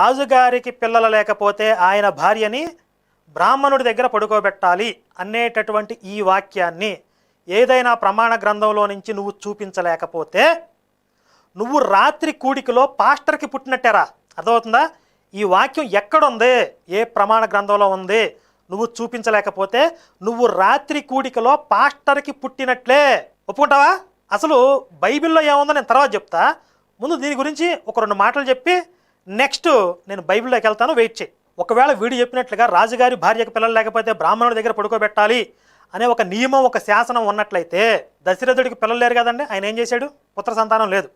రాజుగారికి పిల్లలు లేకపోతే ఆయన భార్యని బ్రాహ్మణుడి దగ్గర పడుకోబెట్టాలి అనేటటువంటి ఈ వాక్యాన్ని ఏదైనా ప్రమాణ గ్రంథంలో నుంచి నువ్వు చూపించలేకపోతే నువ్వు రాత్రి కూడికలో పాస్టర్కి పుట్టినట్టేరా. అర్థమవుతుందా? ఈ వాక్యం ఎక్కడుంది? ఏ ప్రమాణ గ్రంథంలో ఉంది? నువ్వు చూపించలేకపోతే నువ్వు రాత్రి కూడికలో పాస్టర్కి పుట్టినట్లే. ఒప్పుకుంటావా? అసలు బైబిల్లో ఏముందో నేను తర్వాత చెప్తా. ముందు దీని గురించి ఒక రెండు మాటలు చెప్పి నెక్స్ట్ నేను బైబిల్లోకి వెళ్తాను వెయిట్ చేయి. ఒకవేళ వీడు చెప్పినట్లుగా రాజుగారి భార్యకు పిల్లలు లేకపోతే బ్రాహ్మణుడి దగ్గర పడుకోబెట్టాలి అనే ఒక నియమం ఒక శాసనం ఉన్నట్లయితే దశరథుడికి పిల్లలు లేరు కదండి. ఆయన ఏం చేశాడు? పుత్ర సంతానం లేదు.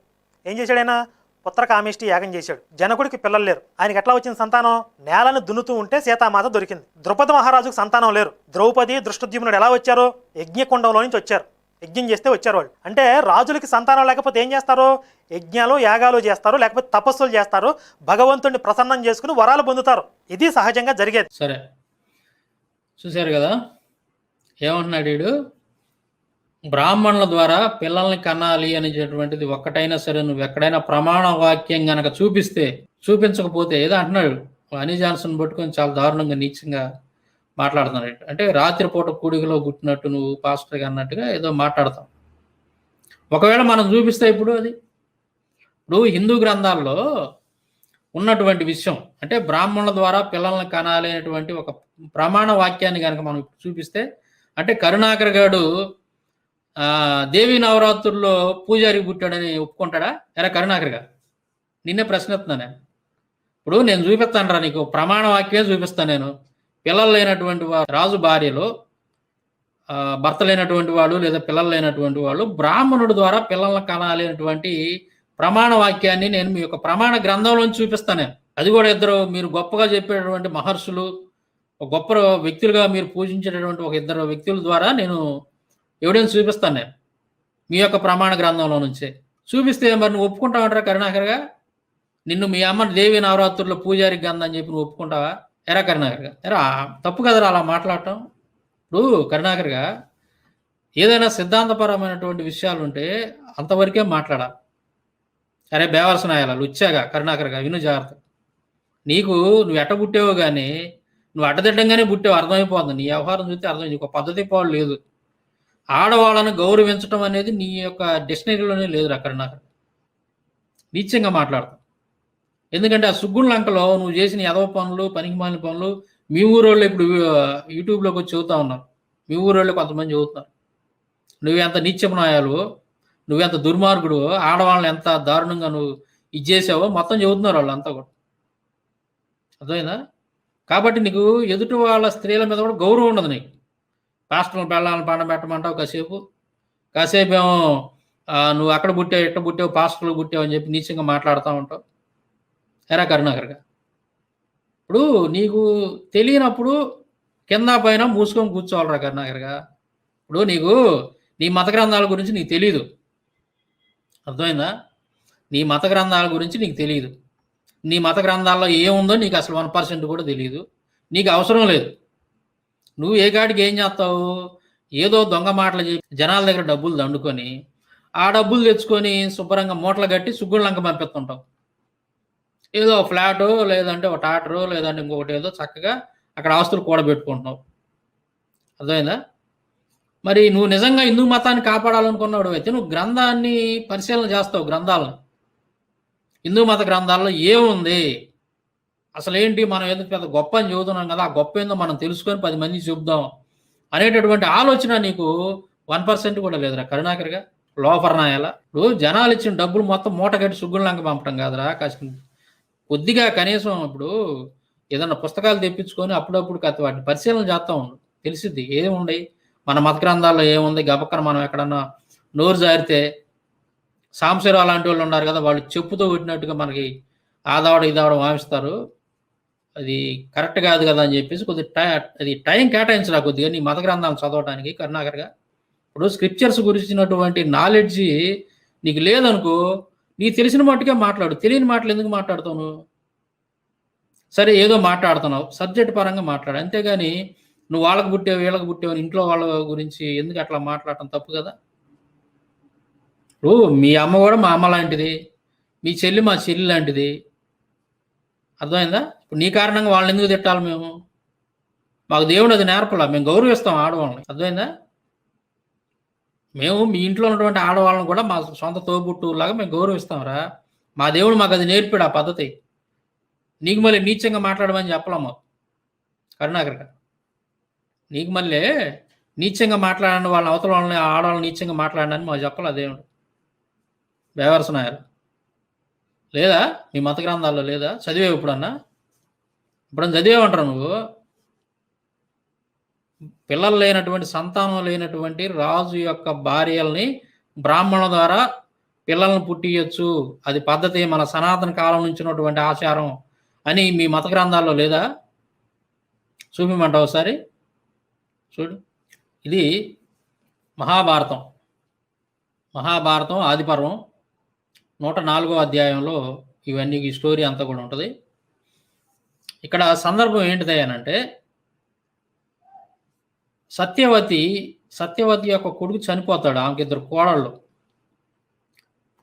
ఏం చేశాడు ఆయన? పుత్ర కామిష్టి యాగం చేశాడు. జనకుడికి పిల్లలు లేరు. ఆయనకి ఎట్లా వచ్చిన సంతానం? నేలను దున్నుతూ ఉంటే సీతామాత దొరికింది. ద్రుపద మహారాజుకు సంతానం లేరు. ద్రౌపది దృష్టద్యుమ్నుడు ఎలా వచ్చారు? యజ్ఞకుండంలో నుంచి వచ్చారు. యజ్ఞం చేస్తే వచ్చారు వాళ్ళు. అంటే రాజులకి సంతానం లేకపోతే ఏం చేస్తారు? యజ్ఞాలు యాగాలు చేస్తారు లేకపోతే తపస్సులు చేస్తారు. భగవంతుడిని ప్రసన్నం చేసుకుని వరాలు పొందుతారు. ఇది సహజంగా జరిగేది. సరే. చూశారు కదా? ఏమంటున్నాడు వీడు? బ్రాహ్మణుల ద్వారా పిల్లల్ని కనాలి అనేటటువంటిది ఒక్కటైనా సరే నువ్వు ఎక్కడైనా ప్రమాణ వాక్యం గనక చూపిస్తే చూపించకపోతే ఏదో అంటున్నాడు. అనీ జాన్సన్ పట్టుకొని చాలా దారుణంగా నీచంగా మాట్లాడుతున్నాడు అంటే రాత్రిపూట కూడికలో గుట్టినట్టు నువ్వు పాస్టర్గా అన్నట్టుగా ఏదో మాట్లాడతాం. ఒకవేళ మనం చూపిస్తే ఇప్పుడు అది? ఇప్పుడు హిందూ గ్రంథాల్లో ఉన్నటువంటి విషయం అంటే బ్రాహ్మణుల ద్వారా పిల్లల్ని కనాలి అనేటువంటి ఒక ప్రమాణ వాక్యాన్ని కనుక మనం చూపిస్తే అంటే కరుణాకర్ గారు దేవి నవరాత్రుల్లో పూజారి పుట్టాడని ఒప్పుకుంటాడా? ఎరా కరుణాకర్ గారు నిన్నే ప్రశ్న ఎత్తున్నా నేను. ఇప్పుడు నేను చూపిస్తాను రా నీకు ప్రమాణ వాక్యమే చూపిస్తాను నేను. పిల్లలు లేనటువంటి రాజు భార్యలో భర్త లేనటువంటి వాడు లేదా పిల్లలు లేనటువంటి వాళ్ళు బ్రాహ్మణుడు ద్వారా పిల్లలను కనాలి అనేటువంటి ప్రమాణ వాక్యాన్ని నేను మీ యొక్క ప్రమాణ గ్రంథంలోంచి చూపిస్తాను అది కూడా ఇద్దరు మీరు గొప్పగా చెప్పేటటువంటి మహర్షులు గొప్ప వ్యక్తులుగా మీరు పూజించేటటువంటి ఒక ఇద్దరు వ్యక్తుల ద్వారా నేను ఎవిడెన్స్ చూపిస్తాను నేను మీ యొక్క ప్రమాణ గ్రంథంలో నుంచే. చూపిస్తే మరి నువ్వు ఒప్పుకుంటావంటారా కరుణాకర్గా నిన్ను మీ అమ్మ దేవి నవరాత్రుల్లో పూజారి గంధం అని చెప్పి నువ్వు ఒప్పుకుంటావా? ఎరా కరుణాకర్గా ఎరా తప్పు కదరా అలా మాట్లాడటం? ఇప్పుడు కరుణాకర్గా ఏదైనా సిద్ధాంతపరమైనటువంటి విషయాలు ఉంటే అంతవరకే మాట్లాడాలి. అరే బేవలసిన నాయాల లుచ్చాగా కరుణాకర్గా విను జాగ్రత్త నీకు నువ్వు ఎట్ట పుట్టావో కానీ నువ్వు అడ్డదిడ్డంగానే పుట్టావు అర్థమైపోతుంది. నీ వ్యవహారం చూస్తే అర్థం నీకు ఒక పద్ధతి పాడు లేదు. ఆడవాళ్ళను గౌరవించడం అనేది నీ యొక్క డిక్షనరీలోనే లేదురా నాకు నీచంగా మాట్లాడతాం. ఎందుకంటే ఆ సుగ్గుల లంకలో నువ్వు చేసిన యదవ పనులు పనికిమాలిన పనులు మీ ఊరోళ్ళు ఇప్పుడు యూట్యూబ్లోకి వచ్చి చదువుతా ఉన్నారు. మీ ఊరోళ్ళు కొంతమంది చదువుతున్నారు. నువ్వెంత నిత్యమనాయాలు నువ్వెంత దుర్మార్గుడు ఆడవాళ్ళని ఎంత దారుణంగా నువ్వు ఇది చేసావో మొత్తం చదువుతున్నారు వాళ్ళు అంతా కూడా. అర్థమైందా? కాబట్టి నీకు ఎదుటి వాళ్ళ స్త్రీల మీద కూడా గౌరవం ఉండదు నీకు. పాస్టర్లు పండబ పెట్టమంటావు కాసేపు. కాసేపు ఏమో నువ్వు అక్కడ పుట్టావు ఎట్ట పుట్టావు పాస్టర్లు పుట్టావు అని చెప్పి నీచంగా మాట్లాడుతూ ఉంటావు. ఎరా కరుణాకర్గా ఇప్పుడు నీకు తెలియనప్పుడు కింద పైన మూసుకొని కూర్చోవాలరా కరుణాకర్గా ఇప్పుడు నీకు నీ మత గ్రంథాల గురించి నీకు తెలియదు అర్థమైందా? నీ మత గ్రంథాల గురించి నీకు తెలియదు నీ మత గ్రంథాల్లో ఏముందో నీకు అసలు వన్ పర్సెంట్ కూడా తెలియదు నీకు అవసరం లేదు. నువ్వు ఏ కాడికి ఏం చేస్తావు? ఏదో దొంగ మాటలు చెప్పి జనాల దగ్గర డబ్బులు దండుకొని ఆ డబ్బులు తెచ్చుకొని శుభ్రంగా మూటలు కట్టి సుగ్గుళ్ళంక పంపిస్తుంటావు. ఏదో ఫ్లాట్ లేదంటే ఒక టాటరో లేదంటే ఇంకొకటి ఏదో చక్కగా అక్కడ ఆస్తులు కూడబెట్టుకుంటున్నావు. అర్థమైందా? మరి నువ్వు నిజంగా హిందూ మతాన్ని కాపాడాలనుకున్నాడు అయితే నువ్వు గ్రంథాన్ని పరిశీలన చేస్తావు గ్రంథాలను. హిందూ మత గ్రంథాల్లో ఏముంది? అసలు ఏంటి మనం ఏదో పెద్ద గొప్ప అని చదువుతున్నాం కదా ఆ గొప్ప ఏందో మనం తెలుసుకొని పది మంది చెబుదాం అనేటటువంటి ఆలోచన నీకు వన్ పర్సెంట్ కూడా లేదురా కరుణాకర్గా. లోఫర్ నాయాల ఇప్పుడు జనాలు ఇచ్చిన డబ్బులు మొత్తం మూట కట్టి సుగ్గులంక పంపడం కాదురా కాసిన కొద్దిగా కనీసం ఇప్పుడు ఏదన్నా పుస్తకాలు తెప్పించుకొని అప్పుడప్పుడు కథ వాటిని పరిశీలన చేస్తూ ఉండు. తెలిసిద్ది. ఏముండయి మన మత గ్రంథాల్లో ఏముంది గబక్కన మనం ఎక్కడన్నా నోరు జారితే సాంశరావు అలాంటి వాళ్ళు ఉన్నారు కదా వాళ్ళు చెప్పుతో కొట్టినట్టుగా మనకి ఆదావడం ఇదావడం వామిస్తారు అది కరెక్ట్ కాదు కదా అని చెప్పేసి కొద్దిగా టై అది టైం కేటాయించరా కొద్దిగా నీ మత గ్రంథాలు చదవడానికి కరుణాకర్గా. ఇప్పుడు స్క్రిప్చర్స్ గురించినటువంటి నాలెడ్జ్ నీకు లేదనుకో నీకు తెలిసిన మట్టుకే మాట్లాడు. తెలియని మాటలు ఎందుకు మాట్లాడుతావు సరే ఏదో మాట్లాడుతున్నావు. సబ్జెక్ట్ పరంగా మాట్లాడు. అంతేగాని నువ్వు వాళ్ళకి పుట్టావు వీళ్ళకి పుట్టావు ఇంట్లో వాళ్ళ గురించి ఎందుకు అట్లా మాట్లాడటం? తప్పు కదా? ఇప్పుడు మీ అమ్మ కూడా మా అమ్మ లాంటిది. మీ చెల్లి మా చెల్లి లాంటిది. అర్థమైందా? ఇప్పుడు నీ కారణంగా వాళ్ళని ఎందుకు తిట్టాలి మేము? మాకు దేవుడు అది నేర్పలా. మేము గౌరవిస్తాం ఆడవాళ్ళని. అర్థమైందా? మేము మీ ఇంట్లో ఉన్నటువంటి ఆడవాళ్ళని కూడా మా సొంత తోబుట్టులాగా మేము గౌరవిస్తాంరా. మా దేవుడు మాకు అది నేర్పాడు ఆ పద్ధతి. నీకు మళ్ళీ నీచంగా మాట్లాడమని చెప్పలేము. కరుణాకర్ గారు. నీకు మళ్ళీ నీచంగా మాట్లాడండి వాళ్ళ అవతల వాళ్ళని ఆడవాళ్ళని నీచంగా మాట్లాడండి మాకు చెప్పాలి దేవుడు బేవరసనాయాలు లేదా మీ మత గ్రంథాల్లో లేదా చదివేవు ఇప్పుడన్నా? ఇప్పుడన్నా చదివేవంటారు నువ్వు? పిల్లలు లేనటువంటి సంతానం లేనటువంటి రాజు యొక్క భార్యల్ని బ్రాహ్మణుల ద్వారా పిల్లల్ని పుట్టియచ్చు. అది పద్ధతి మన సనాతన కాలం నుంచి ఉన్నటువంటి ఆచారం అని మీ మత గ్రంథాల్లో లేదా? చూపిమంటావు ఒకసారి? చూడు. ఇది మహాభారతం. మహాభారతం ఆదిపర్వం నూట నాలుగో అధ్యాయంలో ఇవన్నీ ఈ స్టోరీ అంతా కూడా ఉంటుంది. ఇక్కడ సందర్భం ఏంటిది అంటే సత్యవతి సత్యవతి యొక్క కొడుకు చనిపోతాడు. ఆమెకి ఇద్దరు కోడళ్ళు.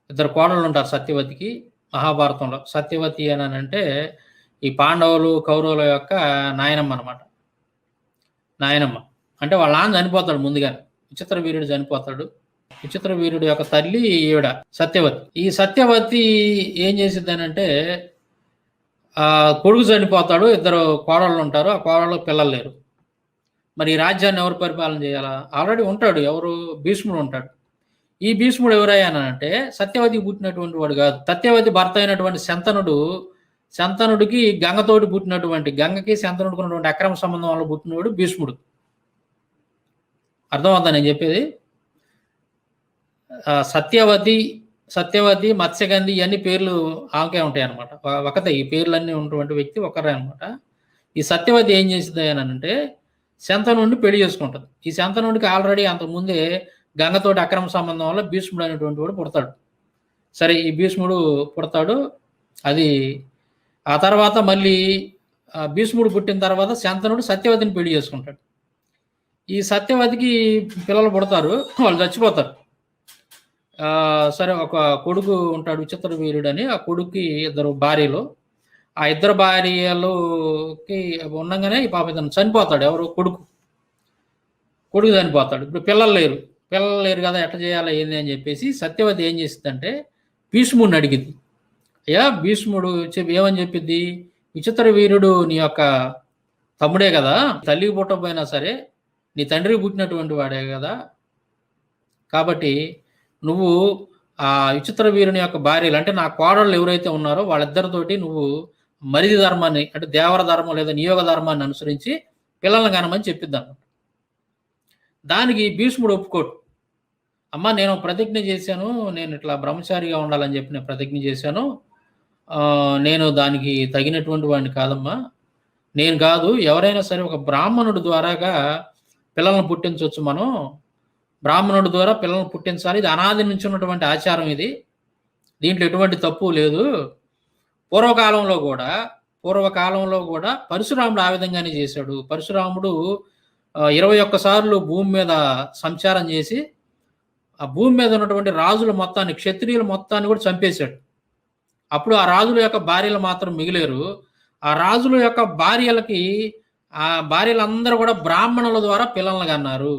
ఇద్దరు కోడళ్ళు ఉంటారు సత్యవతికి మహాభారతంలో. సత్యవతి అని అంటే ఈ పాండవులు కౌరవుల యొక్క నాయనమ్మ అనమాట నాయనమ్మ. అంటే వాళ్ళ నాన్న చనిపోతాడు ముందుగానే. విచిత్ర వీరుడు చనిపోతాడు. విచిత్ర వీరుడు యొక్క తల్లి ఈవిడ సత్యవతి. ఈ సత్యవతి ఏం చేసిద్ది అంటే ఆ కొడుకు చనిపోతాడు ఇద్దరు కోడళ్ళు ఉంటారు. ఆ కోడళ్ళు పిల్లలు లేరు. మరి ఈ రాజ్యాన్ని ఎవరు పరిపాలన చేయాలా? ఆల్రెడీ ఉంటాడు ఎవరు? భీష్ముడు ఉంటాడు. ఈ భీష్ముడు ఎవరయ్యానంటే సత్యవతికి పుట్టినటువంటి వాడు కాదు. సత్యవతి భర్త అయినటువంటి శంతనుడు శంతనుడికి గంగతోటి పుట్టినటువంటి గంగకి శంతనుడికి ఉన్నటువంటి అక్రమ సంబంధం వల్ల పుట్టినవాడు భీష్ముడు. అర్థమవుతా నేను చెప్పేది? సత్యవతి సత్యవతి మత్స్యగంధి ఇవన్నీ పేర్లు ఆమెకే ఉంటాయి అనమాట ఒకతే ఈ పేర్లన్నీ ఉన్నటువంటి వ్యక్తి ఒకరే అనమాట ఈ సత్యవతి ఏం చేసింది అని అంటే శంతనుడిని పెళ్ళి చేసుకుంటుంది. ఈ శంతనుడికి ఆల్రెడీ అంతకుముందే గంగతోటి అక్రమ సంబంధం వల్ల భీష్ముడు అనేటువంటి వాడు పుడతాడు. సరే ఈ భీష్ముడు పుడతాడు. అది ఆ తర్వాత మళ్ళీ భీష్ముడు పుట్టిన తర్వాత శంతనుడు సత్యవతిని పెళ్ళి చేసుకుంటాడు. ఈ సత్యవతికి పిల్లలు పుడతారు వాళ్ళు చచ్చిపోతారు. సరే ఒక కొడుకు ఉంటాడు విచిత్ర వీరుడు అని ఆ కొడుక్కి ఇద్దరు భార్యలు. ఆ ఇద్దరు భార్యలుకి ఉండగానే ఈ పాప ఇతను చనిపోతాడు ఎవరు? కొడుకు. కొడుకు చనిపోతాడు. ఇప్పుడు పిల్లలు లేరు. పిల్లలు లేరు కదా ఎట్లా చేయాలి ఏంది అని చెప్పేసి సత్యవతి ఏం చేసిందంటే భీష్ముడిని అడిగింది. అయ్యా భీష్ముడు చెప్పి ఏమని చెప్పిద్ది? విచిత్ర వీరుడు నీ యొక్క తమ్ముడే కదా తల్లికి పుట్టకపోయినా సరే నీ తండ్రికి పుట్టినటువంటి వాడే కదా. కాబట్టి నువ్వు ఆ విచిత్ర వీరుని యొక్క భార్యలు అంటే నా కోడళ్ళు ఎవరైతే ఉన్నారో వాళ్ళిద్దరితోటి నువ్వు మరిది ధర్మాన్ని అంటే దేవర ధర్మం లేదా నియోగ ధర్మాన్ని అనుసరించి పిల్లల్ని కనమని చెప్పిద్దాం. దానికి భీష్ముడు ఒప్పుకోడు. అమ్మ నేను ప్రతిజ్ఞ చేశాను నేను ఇట్లా బ్రహ్మచారిగా ఉండాలని చెప్పి నేను ప్రతిజ్ఞ చేశాను. నేను దానికి తగినటువంటి వాడిని కాదమ్మా. నేను కాదు ఎవరైనా సరే ఒక బ్రాహ్మణుడు ద్వారాగా పిల్లల్ని పుట్టించవచ్చు మనం. బ్రాహ్మణుడి ద్వారా పిల్లల్ని పుట్టించాలి. ఇది అనాది నుంచి ఉన్నటువంటి ఆచారం ఇది. దీంట్లో ఎటువంటి తప్పు లేదు. పూర్వకాలంలో కూడా పూర్వకాలంలో కూడా పరశురాముడు ఆ విధంగానే చేశాడు. పరశురాముడు ఇరవై ఒక్కసార్లు భూమి మీద సంచారం చేసి ఆ భూమి మీద ఉన్నటువంటి రాజుల మొత్తాన్ని క్షత్రియుల మొత్తాన్ని కూడా చంపేశాడు. అప్పుడు ఆ రాజుల యొక్క భార్యలు మాత్రం మిగిలేరు. ఆ రాజుల యొక్క భార్యలకి ఆ భార్యలందరూ కూడా బ్రాహ్మణుల ద్వారా పిల్లల్ని కన్నారు.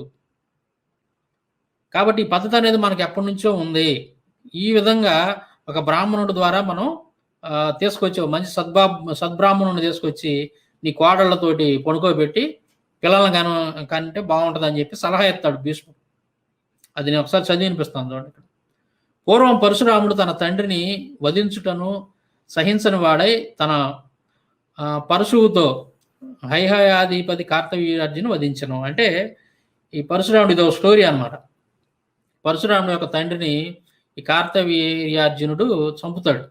కాబట్టి ఈ పద్ధతి అనేది మనకి ఎప్పటి నుంచో ఉంది. ఈ విధంగా ఒక బ్రాహ్మణుడి ద్వారా మనం తీసుకొచ్చి మంచి సద్భా సద్బ్రాహ్మణుని తీసుకొచ్చి నీ కోడళ్ళతోటి పడుకోబెట్టి పిల్లల్ని కను కంటే బాగుంటుంది అని చెప్పి సలహా ఇస్తాడు భీష్ముడు. అది నేను ఒకసారి చదివి వినిపిస్తాను చూడండి ఇక్కడ. పూర్వం పరశురాముడు తన తండ్రిని వధించుటను సహించని వాడై తన పరశువుతో హైహయాధిపతి కార్తవీయార్జును వధించను. అంటే ఈ పరశురాముడు ఇది ఒక స్టోరీ అన్నమాట. పరశురాముడు యొక్క తండ్రిని ఈ కార్తవీర్యార్జునుడు చంపుతాడు.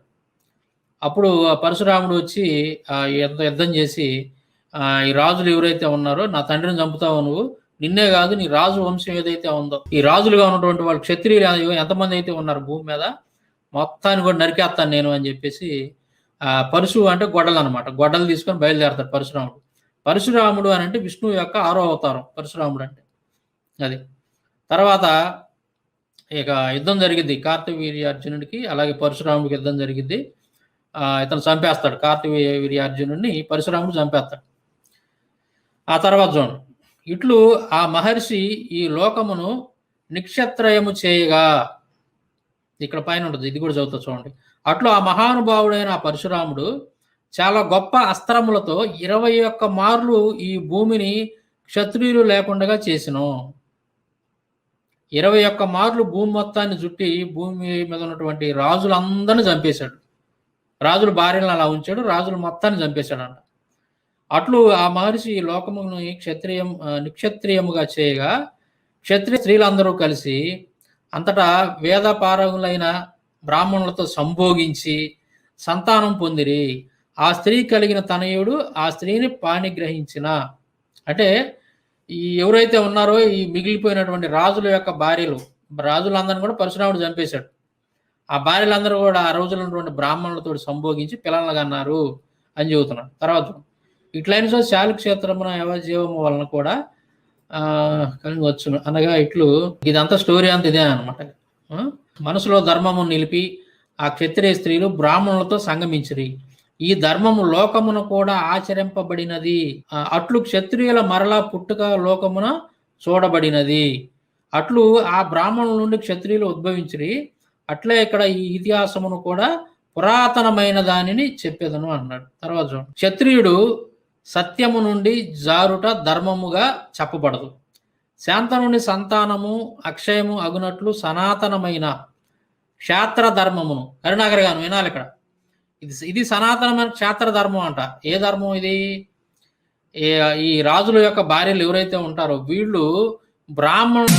అప్పుడు పరశురాముడు వచ్చి యుద్ధం చేసి ఈ రాజులు ఎవరైతే ఉన్నారో నా తండ్రిని చంపుతావు నువ్వు నిన్నే కాదు నీ రాజు వంశం ఏదైతే ఉందో. ఈ రాజులుగా ఉన్నటువంటి వాళ్ళు క్షత్రియులు ఎంతమంది అయితే ఉన్నారు భూమి మీద మొత్తాన్ని కూడా నరికేస్తాను నేను అని చెప్పేసి ఆ పరశు అంటే గొడ్డలు అనమాట గొడ్డలు తీసుకొని బయలుదేరతాడు పరశురాముడు. పరశురాముడు అని అంటే విష్ణువు యొక్క ఆరో అవతారం పరశురాముడు అంటే. అది. తర్వాత ఇక యుద్ధం జరిగిద్ది. కార్తవీర్యార్జునుడికి అలాగే పరశురాముడికి యుద్ధం జరిగింది ఇతను చంపేస్తాడు. కార్తవీర్యార్జునుడిని పరశురాముడు చంపేస్తాడు. ఆ తర్వాత చూడండి. ఇట్లు ఆ మహర్షి ఈ లోకమును నిక్షత్రయము చేయగా ఇక్కడ పైన ఉంటుంది ఇది కూడా చదువుతా చూడండి. అట్లు ఆ మహానుభావుడైన ఆ పరశురాముడు చాలా గొప్ప అస్త్రములతో ఇరవై ఒక్క మార్లు ఈ భూమిని క్షత్రియులు లేకుండా చేసిను. ఇరవై ఒక్క మార్లు భూమి మొత్తాన్ని చుట్టి భూమి మీద ఉన్నటువంటి రాజులందరిని చంపేశాడు. రాజుల భార్యలను అలా ఉంచాడు రాజులు మొత్తాన్ని చంపేశాడంట. అట్లు ఆ మహర్షి లోకమును క్షత్రియం నిక్షత్రియముగా చేయగా క్షత్రియ స్త్రీలందరూ కలిసి అంతటా వేద పారగులైన బ్రాహ్మణులతో సంభోగించి సంతానం పొందిరి. ఆ స్త్రీ కలిగిన తనయుడు ఆ స్త్రీని పాణిగ్రహించిన. అంటే ఈ ఎవరైతే ఉన్నారో ఈ మిగిలిపోయినటువంటి రాజుల యొక్క భార్యలు రాజులందరిని కూడా పరశురాముడు చంపేశాడు. ఆ భార్యలందరూ కూడా ఆ రోజులు ఉన్నటువంటి బ్రాహ్మణులతో సంభోగించి పిల్లలుగా అన్నారు అని చెబుతున్నాడు తర్వాత ఇట్లైన సో శాలి క్షేత్రమున యవజీవము వలన కూడా కలిగి వచ్చును. అనగా ఇట్లు ఇదంతా స్టోరీ అంత ఇదే అనమాట మనసులో ధర్మము నిలిపి ఆ క్షత్రియ స్త్రీలు బ్రాహ్మణులతో సంగమించిరి. ఈ ధర్మము లోకమున కూడా ఆచరింపబడినది. అట్లు క్షత్రియుల మరలా పుట్టుక లోకమున చూడబడినది. అట్లు ఆ బ్రాహ్మణుల నుండి క్షత్రియులు ఉద్భవించిరి. అట్లే ఇక్కడ ఈ ఇతిహాసమును కూడా పురాతనమైన దానిని చెప్పేదను అన్నాడు. తర్వాత చూడండి. క్షత్రియుడు సత్యము నుండి జారుట ధర్మముగా చెప్పబడదు. శాంతనుని సంతానము అక్షయము అగునట్లు సనాతనమైన క్షేత్ర ధర్మమును. కరుణాకర్ గారు వినాలి ఇక్కడ. ఇది ఇది సనాతనమైన క్షేత్ర ధర్మం అంట. ఏ ధర్మం ఇది? ఈ రాజుల యొక్క భార్యలు ఎవరైతే ఉంటారో వీళ్ళు బ్రాహ్మణు